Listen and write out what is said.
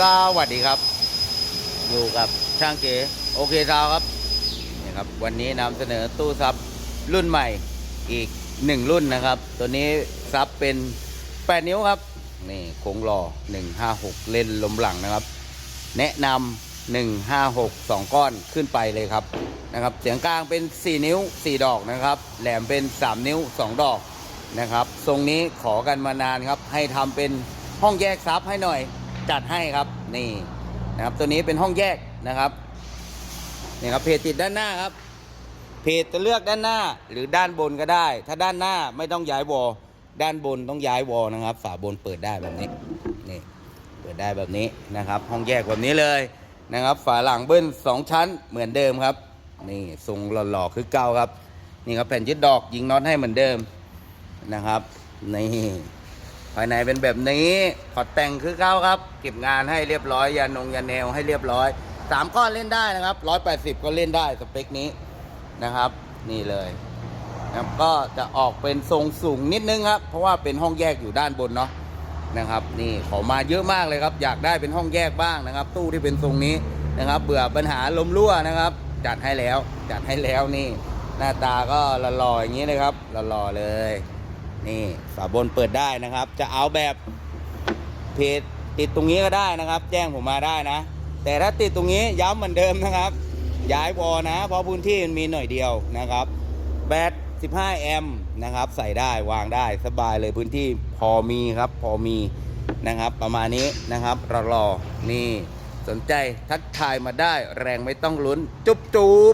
สวัสดีครับ อยู่กับช่างเก๋โอเคทาวครับนี่ครับ วันนี้นำเสนอตู้ซับรุ่นใหม่อีกหนึ่งรุ่นนะครับ ตัวนี้ซับเป็น 8 นิ้วครับ นี่โค้งหล่อ156 เล่นลมหลังนะครับ แนะนำ156 2 ก้อนขึ้นไปเลยครับนะครับ เสียงกลางเป็น 4 นิ้ว 4 ดอกนะครับ แหลมเป็น 3 นิ้ว 2 ดอกนะครับ ทรงนี้ขอกันมานานครับ ให้ทำเป็นห้องแยกซับให้หน่อย จัดให้ครับนี่นะครับตัวนี้เป็นห้องแยกนะครับนี่ครับเพจติดด้านหน้าครับ เพจจะเลือกด้านหน้าหรือด้านบนก็ได้ ถ้าด้านหน้าไม่ต้องย้ายวอลด้านบนต้องย้ายวอลนะครับ ฝาบนเปิดได้แบบนี้นี่เปิดได้แบบนี้นะครับ ห้องแยกแบบนี้เลยนะครับ ฝาหลังเบิ้ลสองชั้นเหมือนเดิมครับ นี่ทรงหล่อๆคือเก่าครับ นี่ครับแผ่นยึดดอกยิงน็อตให้เหมือนเดิมนะครับนี่ ภายในเป็นแบบนี้ขอแต่งคือเก้าครับ เก็บงานให้เรียบร้อยยานงยาแนวให้เรียบร้อยสามก้อนเล่นได้นะครับร้อยแปดสิบก็เล่นได้สเปคนี้นะครับ นี่เลยนะครับก็จะออกเป็นทรงสูงนิดนึงครับ เพราะว่าเป็นห้องแยกอยู่ด้านบนเนาะนะครับ นี่ขอมาเยอะมากเลยครับ อยากได้เป็นห้องแยกบ้างนะครับ ตู้ที่เป็นทรงนี้นะครับ เบื่อปัญหาลมรั่วนะครับ จัดให้แล้ว จัดให้แล้วนี่ หน้าตาก็หล่อๆอย่างนี้เลยครับหล่อๆเลย นี่ฝาบนเปิดได้นะครับ จะเอาแบบเพจติดตรงนี้ก็ได้นะครับ แจ้งผมมาได้นะ แต่ถ้าติดตรงนี้ย้ำเหมือนเดิมนะครับ ย้ายวอนะ เพราะพื้นที่มันมีหน่อยเดียวนะครับแบต15แอมป์นะครับ ใส่ได้วางได้สบายเลยพื้นที่พอมีครับ พอมีนะครับ ประมาณนี้นะครับรอๆนี่สนใจทักทายมาได้แรงไม่ต้องลุ้น จุ๊บจุ๊บ